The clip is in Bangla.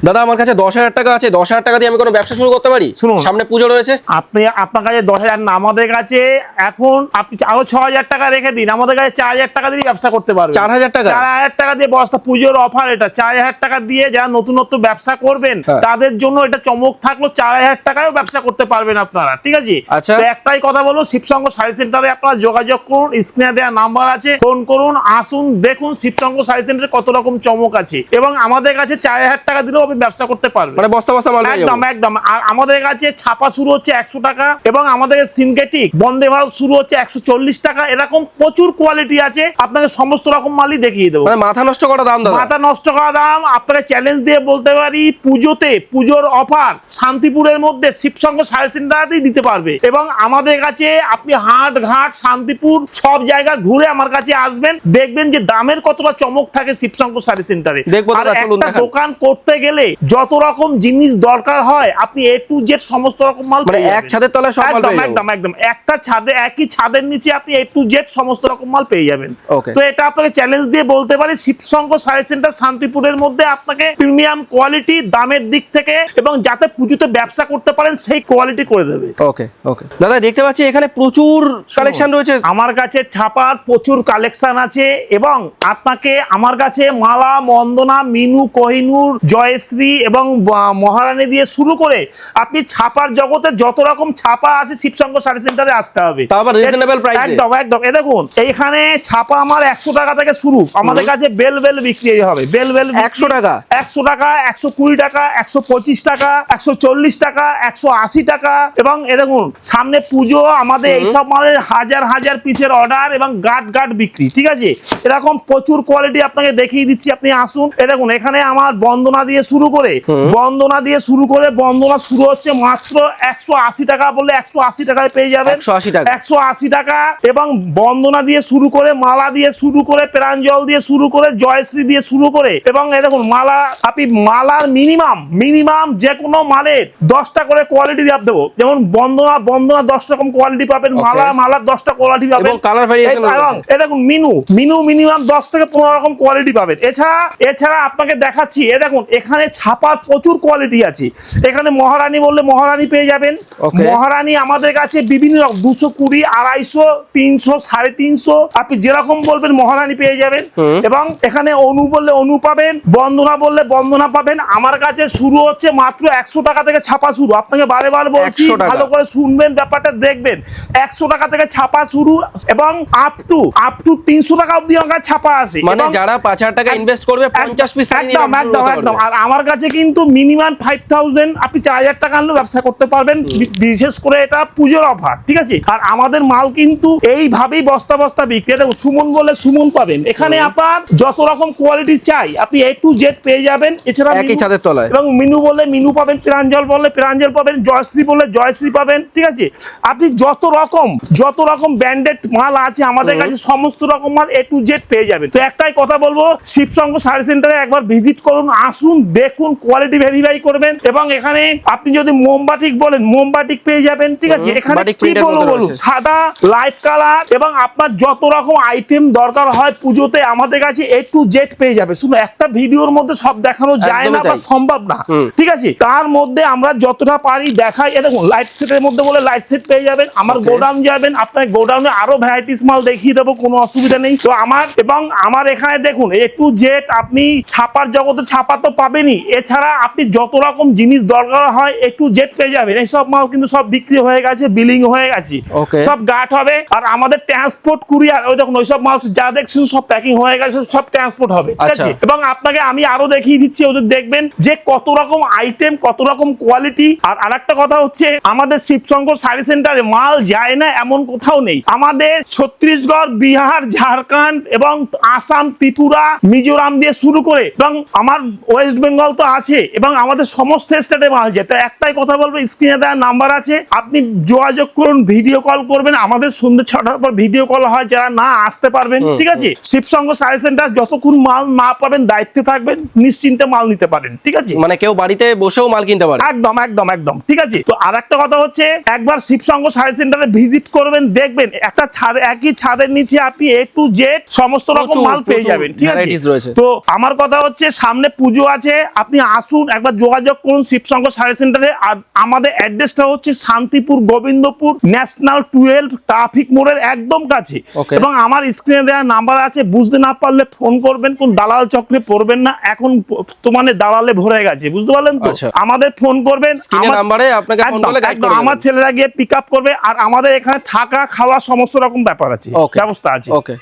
দাদা আমার কাছে দশ হাজার টাকা আছে দশ হাজার টাকা দিয়ে আমি কোনো ব্যবসা শুরু করতে পারি শুনুন। সামনে পুজো রয়েছে আপনি আপনার কাছে দশ হাজার না আমাদের কাছে এখন আপনি আরও ছ হাজার টাকা রেখে দিন আমাদের কাছে চার হাজার টাকা দিয়ে ব্যবসা করতে পারবেন 4,000 টাকা? চার হাজার টাকা দিয়ে বস্তা পুজোর অফার এটা চার হাজার টাকা দিয়ে যারা নতুন নতুন ব্যবসা করবেন হ্যাঁ। তাদের জন্য এটা চমক থাকল চার হাজার টাকায়ও ব্যবসা করতে পারবেন আপনারা ঠিক আছে আচ্ছা। একটাই কথা বলব শিবসঙ্গ সার্ভিস সেন্টারে আপনারা যোগাযোগ করুন স্ক্রিনে দেওয়া নাম্বার আছে ফোন করুন আসুন দেখুন শিবসঙ্গ সার্ভিস সেন্টারে কত রকম চমক আছে এবং আমাদের কাছে চার হাজার টাকা দিলেও আপনি ব্যবসা করতে পারবে মানে বস্তা বস্তা মাল একদম একদম। আর আমাদের কাছে ছাপা শুরু হচ্ছে একশো টাকা এবং আমাদের সিনথেটিক বন্দে ভারত শুরু হচ্ছে একশো চল্লিশ টাকা। এরকম প্রচুর কোয়ালিটি আছে। আপনাকে সমস্ত রকম মালই দেখিয়ে দেবো। মানে মাথা নষ্ট করা দাম মাথা নষ্ট করা দাম। আপনাকে চ্যালেঞ্জ দিয়ে বলতে পারি পুজোতে পুজোর অফার শান্তিপুরের মধ্যে শিবসঙ্গ সার্ভিস সেন্টারই দিতে পারবে। এবং আমাদের কাছে আপনি হাট ঘাট শান্তিপুর সব জায়গা ঘুরে আমার কাছে আসবেন। দেখবেন যে দামের কতটা চমক থাকে শিবসঙ্গ সার্ভিস সেন্টারে আর একটা দোকান করতে গেলে যত রকম জিনিস দরকার হয় আপনি এ টু জেড সমস্ত রকম মাল মানে এক ছাদের তলায় সব মাল একদম একদম একদম। একটা ছাদে একই ছাদের নিচে আপনি এ টু জেড সমস্ত রকম মাল পেয়ে যাবেন। তো এটা আপনাকে চ্যালেঞ্জ দিয়ে বলতে পারি শিবশঙ্কর সার্ভিস সেন্টার শান্তিপুরের মধ্যে আপনাকে প্রিমিয়াম কোয়ালিটি দামের দিক থেকে এবং যাতে পুজোতে ব্যবসা করতে পারেন সেই কোয়ালিটি করে দেবে। ওকে ওকে দাদা দেখতে পাচ্ছি এখানে প্রচুর কালেকশন রয়েছে। আমার কাছে ছাপার প্রচুর কালেকশন আছে এবং আপনাকে আমার কাছে মালা মন্দনা মিনু কোহিনুর জয়শ্রী এবং মহারানী দিয়ে শুরু করে আপনি ছাপার জগতে যত রকম ছাপা আছে শিবশঙ্ক সার্ভিস সেন্টারে আসতে হবে। একদম একদম। এ দেখুন এইখানে ছাপা আমার একশো টাকা থেকে শুরু। আমাদের কাছে বেল বেল বিক্রি হবে। বেল বেল 100 টাকা? একশো টাকা একশো কুড়ি টাকা একশো পঁচিশ টাকা একশো চল্লিশ টাকা একশো আশি টাকা। এবং এ দেখুন সামনে পুজো আমাদের এইসব মালের হাজার হাজার পিসের অর্ডার এবং গাট গাট বিক্রি ঠিক আছে? এরকম প্রচুর কোয়ালিটি আপনাকে দেখিয়ে দিচ্ছি আপনি আসুন। এ দেখুন এখানে আমার বন্দনা দিয়ে শুরু করে বন্দনা দিয়ে শুরু করে বন্দনা শুরু হচ্ছে মাত্র একশো আশি টাকা বললে একশো আশি টাকায় পেয়ে যাবেন। একশো আশি টাকা। এবং বন্দনা দিয়ে শুরু করে মালা দিয়ে শুরু করে প্রাঞ্জল দিয়ে শুরু করে জয়শ্রী দিয়ে শুরু করে এবং এই দেখুন মালা আপনি মালার মিনিমাম মিনিমাম যে কোনো মালের দশটা করে কোয়ালিটি দিয়ে দেবো। যেমন বন্দনা বন্দনা দশ রকম কোয়ালিটি পাবেন. মালা মালার দশটা কোয়ালিটি পাবেন। এবং এ দেখুন মিনু মিনু মিনিমাম দশ থেকে পনেরো রকম কোয়ালিটি পাবেন। এছাড়া এছাড়া আপনাকে দেখাচ্ছি এ দেখুন এখানে ছাপার প্রচুর কোয়ালিটি আছে। এখানে মহারানী বললে মহারানী পেয়ে যাবেন। মহারানী আমাদের কাছে বিভিন্ন দুশো কুড়ি আড়াইশো তিনশো সাড়ে তিনশো আপনি যেরকম বলবেন মহারানী পেয়ে যাবেন। এবং এখানে অনু বললে অনু পাবেন বন্দনা বললে বন্দনা পাবেন। আমার কাছে শুরু হচ্ছে মাত্র একশো টাকা থেকে ছাপা শুরু। আপনাকে বারে বার বলছি ভালো করে শুনবেন ব্যাপারটা দেখবেন। একশো টাকা থেকে ছাপা শুরু এবং আপ টু আপ টু তিনশো টাকা অব্দি আমার ছাপা আছে। মানে যারা পাঁচ হাজার টাকা ইনভেস্ট করবে পঞ্চাশ পিস একদম একদম একদম। আর আমার কাছে কিন্তু মিনিমাম ফাইভ থাউজেন্ড আপনি চার হাজার টাকা আনলেও ব্যবসা করতে পারবেন। বিশেষ করে এটা পুজোর অফার ঠিক আছে? আর আমাদের মাল কিন্তু এইভাবেই বস্তা বস্তা বিক্রি দেখুন সুমন বলে সুমন পাবেন। এখানে আপনার যত রকম কোয়ালিটি চাই আপনি এ টু জেড পেয়ে যাবেন। এছাড়া একই ছাদের তলায়। এবং মিনু বলে মিনু পাবেন প্রাঞ্জল বলে প্রাঞ্জল পাবেন জয়শ্রী বলে জয়শ্রী পাবেন ঠিক আছে? আপনি যত রকম যত রকম ব্র্যান্ডেড মাল আছে আমাদের কাছে সমস্ত রকম মাল এ টু জেড পেয়ে যাবেন। তো একটাই কথা বলব শিবসঙ্গ সার্ভিস সেন্টারে একবার ভিজিট করুন আসুন দেখুন কোয়ালিটি ভেরিফাই করবেন এবং এখানে আপনি যদি মোমবাটিক বলেন মোমবাটিক পেয়ে যাবেন ঠিক আছে? এখানে কি বলব বলুন সাদা লাইট কালার এবং আপনার যত রকম আইটেম দরকার হয় পুজোতে আমাদের কাছে এ টু জেড পেয়ে যাবে। শুধু একটা ভিডিওর মধ্যে সব দেখানো যায় না বা সম্ভব না ঠিক আছে? তার মধ্যে আমরা যতটা পারি দেখাই। দেখুন লাইট সেটের মধ্যে বলে লাইট সেট পেয়ে যাবেন আমার গোডাউন যাবেন আপনার গোডাউনে আরও ভ্যারাইটিস মাল দেখিয়ে দেবো কোনো অসুবিধা নেই। তো আমার এবং আমার এখানে দেখুন এ টু জেড আপনি ছাপার জগতে ছাপা তো পাবেনই এছাড়া আপনি যত রকম জিনিস দরকার হয় একটু টু জেড পেয়ে যাবেন। এইসব মাল কিন্তু সব বিক্রি হয়ে গেছে বিলিং হয়ে গেছে। সব গাট হবে আর আমাদের ট্রান্সপোর্ট কুরিয়ার ওই দেখুন ওইসব মাল যা দেখছেন সব প্যাকিং হয়ে গেছে সব ট্রান্সপোর্ট হবে ঠিক আচ্ছা। আছে? এবং আপনাকে আমি আরও দেখিয়ে দিচ্ছি ওদের দেখবেন যে কত রকম আইটেম কত রকম কোয়ালিটি আর আরেকটা কথা হচ্ছে আমাদের শিবশঙ্কর সার্ভিস সেন্টারে মাল যায় না এমন কোথাও নেই। আমাদের ছত্তিশগড় বিহার ঝাড়খণ্ড এবং আসাম ত্রিপুরা মিজোরাম দিয়ে শুরু করে এবং আমার ওয়েস্ট বেঙ্গল তো আছে এবং আমাদের সমস্ত স্টেটে মাল যায়। তো একটাই কথা বলব স্ক্রিনে দেওয়ার নাম্বার আছে। আপনি যোগাযোগ করুন ভিডিও কল করবেন। আমাদের সন্ধ্যে ছটার পর ভিডিও কল হয় যারা না আসতে পারবেন ঠিক আছে? শিবসঙ্গ সার্ভিস সেন্টার যতক্ষণ মাল না পাবেন দায়িত্বে থাকবেন নিশ্চিন্তে মাল নিতে পারেন ঠিক আছে? মানে কেউ বাড়িতে বসেও মাল কিনতে পারে। একদম একদম একদম ঠিক আছে? তো আর একটা কথা হচ্ছে একবার শিবসঙ্গ সার্ভিস সেন্টারে ভিজিট করবেন দেখবেন একটা ছাদ একই ছাদের নিচে আপনি এ টু জেড সমস্ত রকম মাল পেয়ে যাবেন ঠিক আছে? তো আমার কথা হচ্ছে সামনে পুজো আছে আপনি আসুন একবার যোগাযোগ করুন শিবশঙ্কর সার্ভিস সেন্টারে। আর আমাদের অ্যাড্রেসটা হচ্ছে Shantipur Gobindapur national twelve traffic মোড়ের একদম কাছে। এবং আমার স্ক্রিনে দেওয়া নাম্বার আছে বুঝতে না পারলে ফোন করবেন কোন দালাল চক্রে পড়বেন না। এখন তো মানে দালালে ভরে গেছে বুঝতে পারলেন তো? আচ্ছা। আমাদের ফোন করবেন আমার ছেলেরা গিয়ে পিক আপ করবে আর আমাদের এখানে থাকা খাওয়া সমস্ত রকম ব্যাপার আছে ব্যবস্থা আছে। ওকে